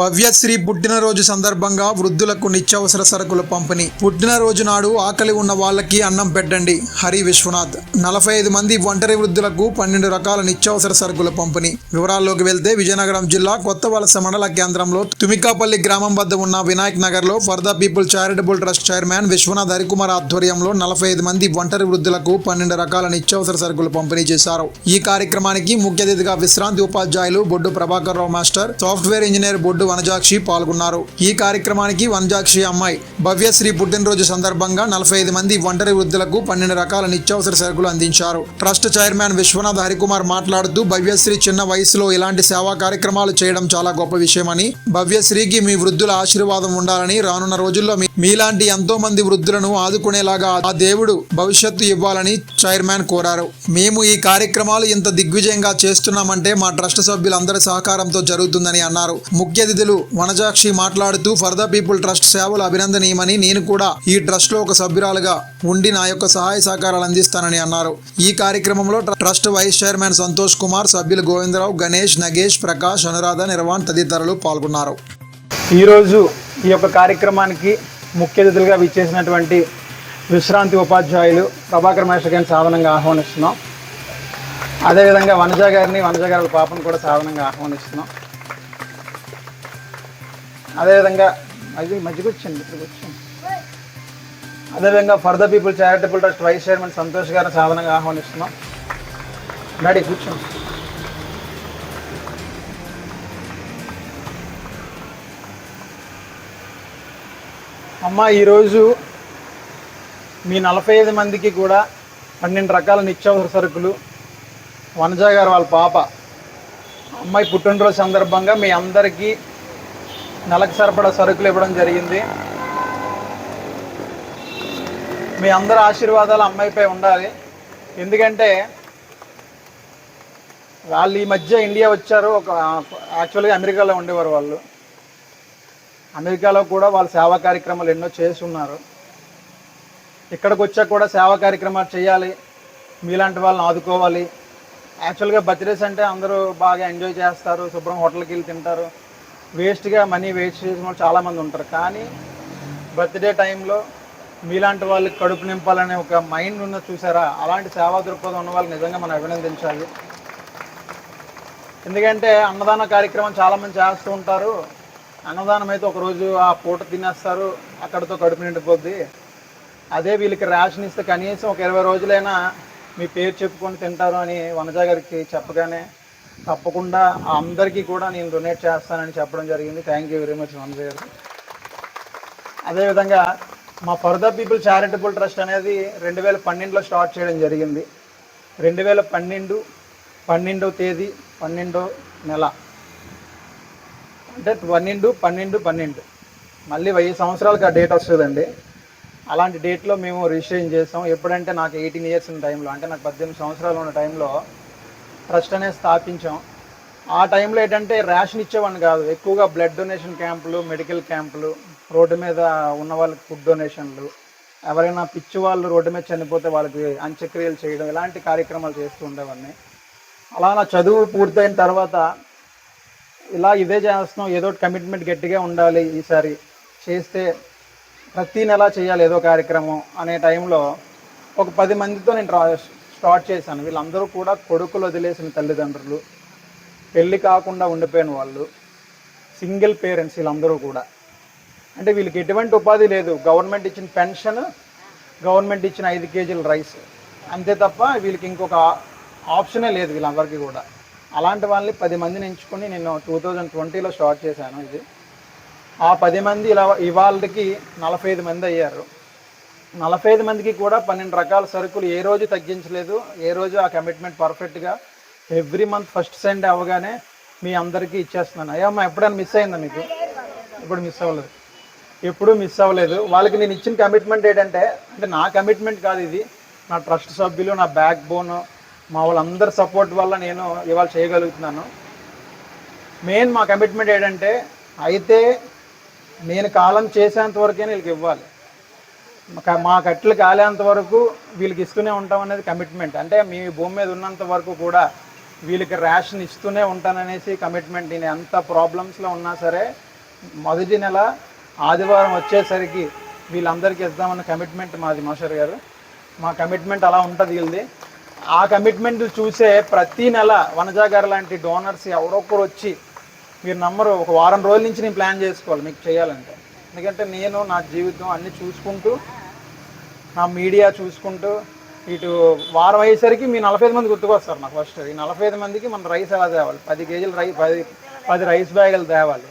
భవ్యశ్రీ పుట్టినరోజు సందర్భంగా వృద్ధులకు నిత్యావసర సరుకుల పంపిణీ. పుట్టినరోజు నాడు ఆకలి ఉన్న వాళ్ళకి అన్నం పెట్టండి. హరి విశ్వనాథ్. నలభై ఐదు మంది ఒంటరి వృద్ధులకు పన్నెండు రకాల నిత్యావసర సరుకుల పంపిణీ. వివరాల్లోకి వెళ్తే విజయనగరం జిల్లా కొత్త వలస మండల కేంద్రంలో తుమికాపల్లి గ్రామం వద్ద ఉన్న వినాయక్ నగర్లో for the people charitable trust chairman Vishwanath Harikumar ఆధ్వర్యంలో నలభై ఐదు మంది ఒంటరి వృద్ధులకు పన్నెండు రకాల నిత్యావసర సరుకులు పంపిణీ చేశారు. ఈ కార్యక్రమానికి ముఖ్య అతిథిగా విశ్రాంతి ఉపాధ్యాయులు Boddu Prabhakar Rao master software engineer Boddu Vanajakshi పాల్గొన్నారు. ఈ కార్యక్రమానికి వనజాక్షి అమ్మాయి భవ్యశ్రీ పుట్టినరోజు సందర్భంగా నలభై ఐదు మంది ఒంటరి వృద్ధులకు పన్నెండు రకాల నిత్యావసర సరుకులు అందించారు. ట్రస్ట్ చైర్మన్ విశ్వనాథ్ హరికుమార్ మాట్లాడుతూ భవ్యశ్రీ చిన్న వయసులో ఇలాంటి సేవా కార్యక్రమాలు చేయడం చాలా గొప్ప విషయమని భవ్యశ్రీకి మీ వృద్ధుల ఆశీర్వాదం ఉండాలని రానున్న రోజుల్లో మీలాంటి ఎంతో మంది వృద్ధులను ఆదుకునేలాగా ఆ దేవుడు భవిష్యత్తు ఇవ్వాలని చైర్మన్ కోరారు. మేము ఈ కార్యక్రమాలు ఇంత దిగ్విజయంగా చేస్తున్నామంటే మా ట్రస్ట్ సభ్యులందరి సహకారంతో జరుగుతుందని అన్నారు. ముఖ్య అతిథులు వనజాక్షి మాట్లాడుతూ ఫర్ ద పీపుల్ ట్రస్ట్ సేవలు అభినందనీయమని నేను కూడా ఈ ట్రస్ట్లో ఒక సభ్యురాలుగా ఉండి నా యొక్క సహాయ సహకారాలు అందిస్తానని అన్నారు. ఈ కార్యక్రమంలో trust vice chairman Santosh Kumar సభ్యులు గోవిందరావు గణేష్ నగేష్ ప్రకాష్ అనురాధ నిర్వాణ్ తదితరులు పాల్గొన్నారు. ఈరోజు ఈ యొక్క కార్యక్రమానికి ముఖ్య అతిథులుగా విచ్చేసినటువంటి విశ్రాంతి ఉపాధ్యాయులు ప్రభాకర్ మహేశ్వర్ గారిని సాధనంగా ఆహ్వానిస్తున్నాం. అదేవిధంగా వనజ గారిని వనజ గారి పాపను కూడా సాధనంగా ఆహ్వానిస్తున్నాం. అదేవిధంగా మధ్య మధ్యకి వచ్చింది ఇక్కడికి వచ్చింది. అదేవిధంగా for the people charitable trust vice chairman Santosh గారిని సాధనంగా ఆహ్వానిస్తున్నాం. డాడీ కూర్చోండి. అమ్మ ఈరోజు మీ నలభై ఐదు మందికి కూడా పన్నెండు రకాల నిత్యావసర సరుకులు. వనజా గారు వాళ్ళ పాప. అమ్మాయి పుట్టినరోజు సందర్భంగా మీ అందరికీ నెలకు సరిపడా సరుకులు ఇవ్వడం జరిగింది. మీ అందరి ఆశీర్వాదాలు అమ్మాయిపై ఉండాలి. ఎందుకంటే వాళ్ళు ఈ మధ్య ఇండియా వచ్చారు. ఒక యాక్చువల్గా అమెరికాలో ఉండేవారు వాళ్ళు. అమెరికాలో కూడా వాళ్ళు సేవా కార్యక్రమాలు ఎన్నో చేసి ఉన్నారు ఇక్కడికి వచ్చాక కూడా సేవా కార్యక్రమాలు చేయాలి. మీలాంటి వాళ్ళని ఆదుకోవాలి. యాక్చువల్గా బర్త్డేస్ అంటే అందరూ బాగా ఎంజాయ్ చేస్తారు. శుభ్రం హోటల్కి వెళ్ళి తింటారు. వేస్ట్గా మనీ వేస్ట్ చేసిన వాళ్ళు చాలామంది ఉంటారు. కానీ బర్త్డే టైంలో మీలాంటి వాళ్ళకి కడుపు నింపాలనే ఒక మైండ్ ఉన్న చూసారా? అలాంటి సేవా దృక్పథం ఉన్న వాళ్ళకి నిజంగా మనం అభినందించాలి. ఎందుకంటే అన్నదాన కార్యక్రమం చాలామంది చేస్తూ ఉంటారు. అన్నదానం అయితే ఒకరోజు ఆ పూట తినేస్తారు. అక్కడితో కడుపు నిండిపోద్ది. అదే వీళ్ళకి రేషన్ ఇస్తే కనీసం ఒక ఇరవై రోజులైనా మీ పేరు చెప్పుకొని తింటారు అని వనజా గారికి చెప్పగానే తప్పకుండా అందరికీ కూడా నేను డొనేట్ చేస్తానని చెప్పడం జరిగింది. Thank you very much Vanaja గారు. అదేవిధంగా మా for the people charitable trust అనేది రెండు వేల పన్నెండులో స్టార్ట్ చేయడం జరిగింది. రెండు వేల పన్నెండు పన్నెండో తేదీ పన్నెండో నెల. అంటే పన్నెండు పన్నెండు పన్నెండు. మళ్ళీ వెయ్యి సంవత్సరాలకు ఆ డేట్ వస్తుందండి. అలాంటి డేట్లో మేము రిజిస్ట్రేషన్ చేస్తాం ఎప్పుడంటే నాకు ఎయిటీన్ ఇయర్స్ ఉన్న టైంలో అంటే నాకు పద్దెనిమిది సంవత్సరాలు ఉన్న టైంలో ట్రస్ట్ అనేది స్థాపించాం. ఆ టైంలో ఏంటంటే రేషన్ ఇచ్చేవాడిని కాదు. ఎక్కువగా బ్లడ్ డొనేషన్ క్యాంపులు మెడికల్ క్యాంపులు రోడ్డు మీద ఉన్న వాళ్ళకి ఫుడ్ డొనేషన్లు ఎవరైనా పిచ్చి వాళ్ళు రోడ్డు మీద చనిపోతే వాళ్ళకి అంత్యక్రియలు చేయడం ఇలాంటి కార్యక్రమాలు చేస్తూ ఉండేవాడిని. అలా నా చదువు పూర్తయిన తర్వాత ఇలా ఇదే చేస్తున్నాం. ఏదో కమిట్మెంట్ గట్టిగా ఉండాలి ఈసారి. చేస్తే ప్రతి నెల చేయాలి ఏదో కార్యక్రమం అనే టైంలో ఒక పది మందితో నేను ట్రా- స్టార్ట్ చేశాను. వీళ్ళందరూ కూడా కొడుకులు వదిలేసిన తల్లిదండ్రులు పెళ్ళి కాకుండా ఉండిపోయిన వాళ్ళు సింగిల్ పేరెంట్స్ వీళ్ళందరూ కూడా. అంటే వీళ్ళకి ఎటువంటి ఉపాధి లేదు. గవర్నమెంట్ ఇచ్చిన పెన్షన్ గవర్నమెంట్ ఇచ్చిన ఐదు కేజీల రైస్. అంతే తప్ప వీళ్ళకి ఇంకొక ఆప్షనే లేదు వీళ్ళందరికీ కూడా. అలాంటి వాళ్ళని పది మందిని ఎంచుకొని నేను టూ థౌజండ్ ట్వంటీలో స్టార్ట్ చేశాను ఇది. ఆ పది మంది ఇలా ఇవాళకి నలభై ఐదు మంది అయ్యారు. నలభై ఐదు మందికి కూడా పన్నెండు రకాల సరుకులు ఏ రోజు తగ్గించలేదు ఏ రోజు ఆ కమిట్మెంట్ పర్ఫెక్ట్గా ఎవ్రీ మంత్ ఫస్ట్ సెండ్ అవ్వగానే మీ అందరికీ ఇచ్చేస్తున్నాను. అయ్యా అమ్మా ఎప్పుడైనా మిస్ అయిందా మీకు? ఇప్పుడు మిస్ అవ్వలేదు. ఎప్పుడూ మిస్ అవ్వలేదు. వాళ్ళకి నేను ఇచ్చిన కమిట్మెంట్ ఏంటంటే అంటే నా కమిట్మెంట్ కాదు ఇది. నా ట్రస్ట్ సభ్యులు నా బ్యాక్ బోన్ మా వాళ్ళందరి సపోర్ట్ వల్ల నేను ఇవాళ చేయగలుగుతున్నాను. మెయిన్ మా కమిట్మెంట్ ఏంటంటే అయితే నేను కాలం చేసేంత వరకే వీళ్ళకి ఇవ్వాలి. మా- కట్టెలు కాలేంత వరకు వీళ్ళకి ఇస్తూనే ఉంటాం అనేది కమిట్మెంట్ అంటే మీ భూమి మీద ఉన్నంత వరకు కూడా వీళ్ళకి రేషన్ ఇస్తూనే ఉంటాననేసి కమిట్మెంట్ నేను ఎంత ప్రాబ్లమ్స్లో ఉన్నా సరే మొదటి నెల ఆదివారం వచ్చేసరికి వీళ్ళందరికీ ఇద్దామన్న కమిట్మెంట్ మాది మోషర్ గారు. మా కమిట్మెంట్ అలా ఉంటుంది వీళ్ళది. ఆ కమిట్మెంట్ చూసే ప్రతి నెల వనజా గారు లాంటి డోనర్స్ ఎవరొక్కరు వచ్చి మీరు నమ్మరు ఒక వారం రోజుల నుంచి నేను ప్లాన్ చేసుకోవాలి మీకు చేయాలంటే. ఎందుకంటే నేను నా జీవితం అన్నీ చూసుకుంటూ నా మీడియా చూసుకుంటూ ఇటు వారం అయ్యేసరికి మీ నలభై ఐదు మంది గుర్తుకొస్తారు నాకు ఫస్ట్ ఈ నలభై ఐదు మందికి మన రైస్ ఎలా తేవాలి? పది కేజీలు రై పది పది రైస్ బ్యాగులు తేవాలి.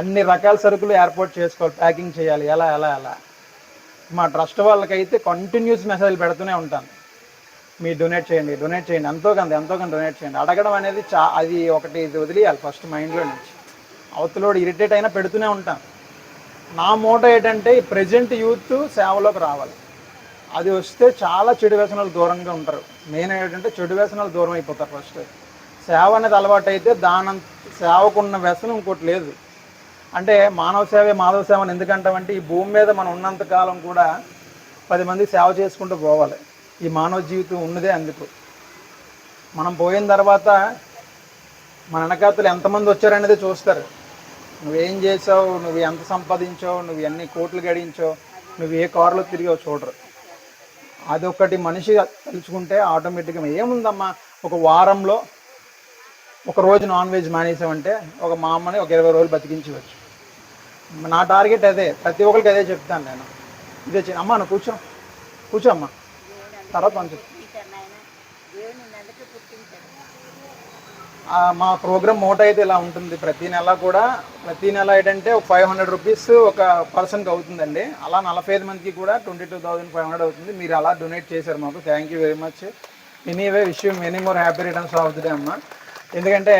అన్ని రకాల సరుకులు ఏర్పాటు చేసుకోవాలి ప్యాకింగ్ చేయాలి ఎలా ఎలా ఎలా. మా ట్రస్ట్ వాళ్ళకైతే కంటిన్యూస్ మెసేజ్లు పెడుతూనే ఉంటాను. మీరు డొనేట్ చేయండి డొనేట్ చేయండి ఎంతో కొంత ఎంతో కొంత డొనేట్ చేయండి. అడగడం అనేది చా అది ఒకటి ఇది వదిలేయాలి ఫస్ట్ మైండ్లో నుంచి. అవతలోడు ఇరిటేట్ అయినా పెడుతూనే ఉంటాను. నా మూట ఏంటంటే ఈ ప్రజెంట్ యూత్ సేవలోకి రావాలి. అది వస్తే చాలా చెడు వ్యసనాలు దూరంగా ఉంటారు. మెయిన్ ఏంటంటే చెడు వ్యసనాలు దూరం అయిపోతారు ఫస్ట్ సేవ అనేది అలవాటు అయితే దానంత సేవకున్న వ్యసనం ఇంకోటి లేదు. అంటే మానవ సేవే మాధవ సేవ అని ఎందుకంటామంటే ఈ భూమి మీద మనం ఉన్నంత కాలం కూడా పది మంది సేవ చేసుకుంటూ పోవాలి. ఈ మానవ జీవితం ఉన్నదే అందుకు. మనం పోయిన తర్వాత మన వెనకాతలు ఎంతమంది వచ్చారనేది చూస్తారు. నువ్వేం చేసావు? నువ్వు ఎంత సంపాదించావు? నువ్వు ఎన్ని కోట్లు గడించావు? నువ్వు ఏ కారులో తిరిగావు చూడరు. అదొకటి మనిషి తెలుసుకుంటే ఆటోమేటిక్గా ఏముందమ్మా? ఒక వారంలో ఒక రోజు నాన్ వెజ్ మానేసామంటే ఒక మా అమ్మని ఒక ఇరవై రోజులు బతికించవచ్చు. నా టార్గెట్ అదే. ప్రతి ఒక్కరికి అదే చెప్తాను నేను. ఇదే చెయ్యి. అమ్మా నువ్వు కూర్చో. కూర్చో అమ్మా. తర్వాత అని చెప్తాను మా ప్రోగ్రామ్ మూట అయితే ఇలా ఉంటుంది. ప్రతి నెల కూడా ప్రతి నెల ఏంటంటే ఒక ఫైవ్ హండ్రెడ్ రూపీస్ ఒక పర్సన్కి అవుతుందండి. అలా నలభై ఐదు మందికి కూడా twenty two thousand five hundred అవుతుంది. మీరు అలా డొనేట్ చేశారు మాకు. Thank you very much anyway wish you many more happy returns of the day అమ్మ. ఎందుకంటే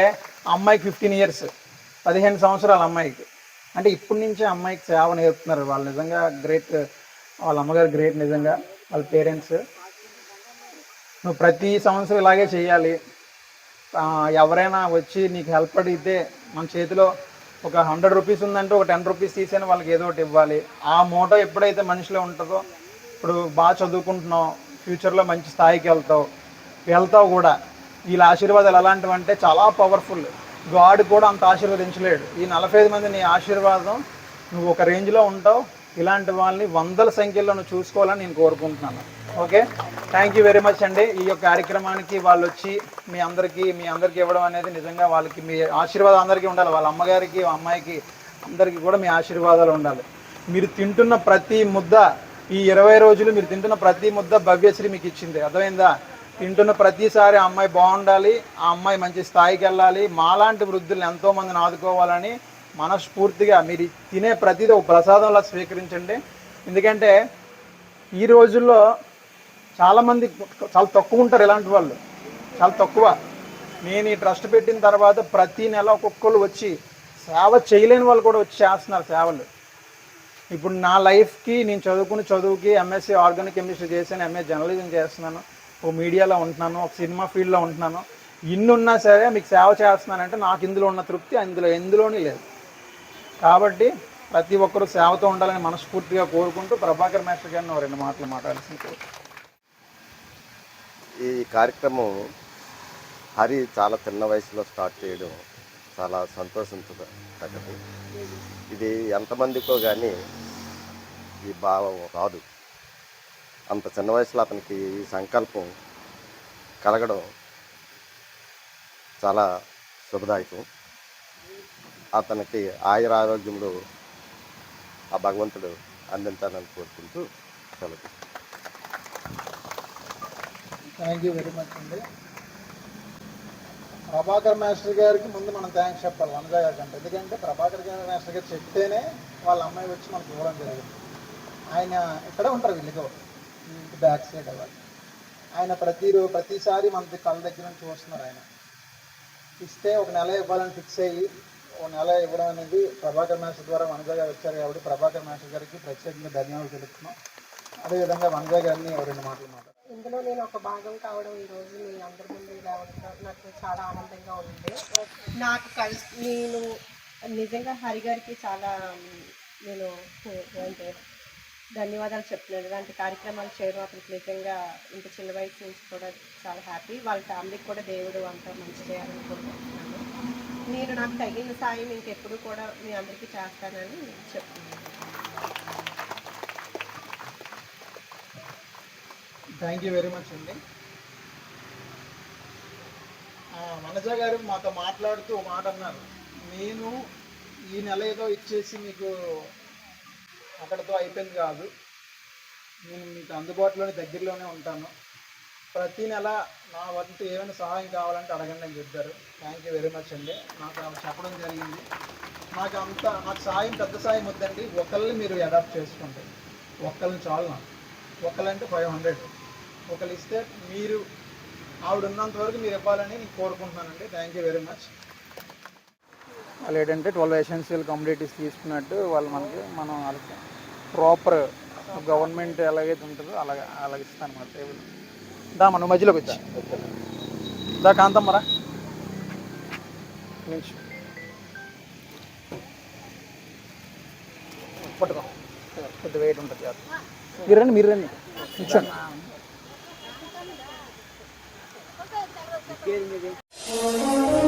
అమ్మాయికి ఫిఫ్టీన్ ఇయర్స్ పదిహేను సంవత్సరాల అమ్మాయికి. అంటే ఇప్పటి నుంచే అమ్మాయికి సేవ నేర్పుతున్నారు. వాళ్ళు నిజంగా గ్రేట్ వాళ్ళ అమ్మగారు గ్రేట్ నిజంగా. వాళ్ళ పేరెంట్స్ నువ్వు ప్రతి సంవత్సరం ఇలాగే చేయాలి. ఎవరైనా వచ్చి నీకు హెల్ప్ అడిగితే మన చేతిలో ఒక హండ్రెడ్ రూపీస్ ఉందంటే ఒక టెన్ రూపీస్ తీసాను వాళ్ళకి ఏదో ఒకటి ఇవ్వాలి. ఆ మోటో ఎప్పుడైతే మనిషిలో ఉంటుందో ఇప్పుడు బాగా చదువుకుంటున్నావు ఫ్యూచర్లో మంచి స్థాయికి వెళ్తావు వెళ్తావు కూడా వీళ్ళ ఆశీర్వాదాలు ఎలాంటివి అంటే చాలా పవర్ఫుల్ గాడ్ కూడా అంత ఆశీర్వదించలేడు. ఈ నలభై ఐదు మంది నీ ఆశీర్వాదం నువ్వు ఒక రేంజ్లో ఉంటావు ఇలాంటి వాళ్ళని వందల సంఖ్యలో నువ్వు చూసుకోవాలని నేను కోరుకుంటున్నాను. Okay? Thank you very much అండి. ఈ యొక్క కార్యక్రమానికి వాళ్ళు వచ్చి మీ అందరికీ మీ అందరికీ ఇవ్వడం అనేది నిజంగా వాళ్ళకి మీ ఆశీర్వాదం అందరికీ ఉండాలి. వాళ్ళ అమ్మగారికి అమ్మాయికి అందరికీ కూడా మీ ఆశీర్వాదాలు ఉండాలి. మీరు తింటున్న ప్రతి ముద్ద ఈ ఇరవై రోజులు మీరు తింటున్న ప్రతి ముద్ద భవ్యశ్రీ మీకు ఇచ్చింది. అర్థమైందా? తింటున్న ప్రతిసారి ఆ అమ్మాయి బాగుండాలి ఆ అమ్మాయి మంచి స్థాయికి వెళ్ళాలి మాలాంటి వృద్ధులను ఎంతోమందిని ఆదుకోవాలని మనస్ఫూర్తిగా మీరు తినే ప్రతిదీ ఒక ప్రసాదంలా స్వీకరించండి. ఎందుకంటే ఈ రోజుల్లో చాలామంది చాలా తక్కువ ఉంటారు ఇలాంటి వాళ్ళు. చాలా తక్కువ. నేను ఈ ట్రస్ట్ పెట్టిన తర్వాత ప్రతి నెల ఒక్కొక్కరు వచ్చి సేవ చేయలేని వాళ్ళు కూడా వచ్చి చేస్తున్నారు సేవలు. ఇప్పుడు నా లైఫ్కి నేను చదువుకున్న చదువుకి ఎంఎస్సీ ఆర్గానిక్ కెమిస్ట్రీ చేశాను ఎంఏ జర్నలిజం చేస్తున్నాను ఓ మీడియాలో ఉంటున్నాను ఒక సినిమా ఫీల్డ్లో ఉంటున్నాను. ఇన్ని ఉన్నా సరే మీకు సేవ చేస్తున్నానంటే నాకు ఇందులో ఉన్న తృప్తి అందులో ఎందులోనే లేదు. కాబట్టి ప్రతి ఒక్కరూ సేవతో ఉండాలని మనస్ఫూర్తిగా కోరుకుంటూ ప్రభాకర్ మాస్టర్ గారిని రెండు మాటలు మాట్లాడాల్సింది. కోరుకుంటున్నాను. ఈ కార్యక్రమం హరి చాలా చిన్న వయసులో స్టార్ట్ చేయడం చాలా సంతోషించదగ్గది ఇది ఎంతమందికో కానీ ఈ భావం రాదు. అంత చిన్న వయసులో అతనికి ఈ సంకల్పం కలగడం చాలా శుభదాయకం. అతనికి ఆయుర ఆరోగ్యములు ఆ భగవంతుడు అందించాలని కోరుకుంటూ సెలవు. థ్యాంక్ యూ వెరీ మచ్ అండి. ప్రభాకర్ మాస్టర్ గారికి ముందు మనం థ్యాంక్స్ చెప్పాలి వనజ గారికి. అంటే ఎందుకంటే ప్రభాకర్ గారి మాస్టర్ గారు చెప్తేనే వాళ్ళ అమ్మాయి వచ్చి మనకు ఇవ్వడం జరిగింది. ఆయన ఇక్కడే ఉంటారు వీళ్ళతో ఇంటి బ్యాక్ సైడ్ వాళ్ళు. ఆయన ప్రతిరోజు ప్రతిసారి మనకి కళ్ళ దగ్గర నుంచి చూస్తున్నారు ఆయన. ఇస్తే ఒక నెల ఇవ్వాలని ఫిక్స్ అయ్యి ఒక నెల ఇవ్వడం అనేది ప్రభాకర్ మాస్టర్ ద్వారా వనజ గారు వచ్చారు కాబట్టి ప్రభాకర్ మాస్టర్ గారికి ప్రత్యేకంగా ధన్యవాదాలు తెలుపుతున్నాం. అదేవిధంగా వనజ గారిని రెండు మాటలు మాట్లాడారు ఇందులో నేను ఒక భాగం కావడం ఈరోజు మీ అందరి ముందు రావడం నాకు చాలా ఆనందంగా ఉంది. నాకు కలిసి నేను నిజంగా హరి గారికి చాలా నేను అంటే ధన్యవాదాలు చెప్తున్నాను. ఇలాంటి కార్యక్రమాలు చేయడం అతనికి నిజంగా ఇంత చిన్న వయసు నుంచి కూడా చాలా హ్యాపీ వాళ్ళ ఫ్యామిలీకి కూడా దేవుడు అంతా మంచి చేయాలని కోరుకుంటున్నాను. నేను నాకు తగిన సాయం ఇంకెప్పుడు కూడా మీ అందరికీ చేస్తానని చెప్తున్నాను. థ్యాంక్ యూ వెరీ మచ్ అండి మనజ గారు మాతో మాట్లాడుతూ మాట అన్నారు. నేను ఈ నెల ఏదో ఇచ్చేసి మీకు అక్కడితో అయిపోయింది కాదు. నేను మీకు అందుబాటులోనే దగ్గరలోనే ఉంటాను. ప్రతి నెల నా వంతు ఏమైనా సహాయం కావాలంటే అడగండి అని చెప్పారు. థ్యాంక్ యూ వెరీ మచ్ అండి నాకు చెప్పడం జరిగింది. నాకు అంత నాకు సాయం పెద్ద సాయం వద్దండి. ఒకళ్ళని మీరు అడాప్ట్ చేసుకోండి ఒక్కళ్ళని చాలు నాకు. ఒకళ్ళంటే ఫైవ్ హండ్రెడ్ ఒకరు ఇస్తే మీరు ఆవిడ ఉన్నంత వరకు మీరు ఇవ్వాలని నేను కోరుకుంటున్నానండి. థ్యాంక్ యూ వెరీ మచ్ వాళ్ళు ఏంటంటే ట్వెల్వ్ ఎసెన్షియల్ కమ్యూనిటీస్ తీసుకున్నట్టు వాళ్ళు మనకి మనం వాళ్ళకి ప్రాపర్ గవర్నమెంట్ ఎలాగైతే ఉంటుందో అలాగ అలాగ ఇస్తాను మన టేబుల్ దా మనం మధ్యలోకి వచ్చి. దా కాంతమ్మరా నుంచి పట్టుకో. కొద్ది వెయిట్ ఉంటుంది మీరు రండి మీరు రండి. కూర్చోండి Gelmedi.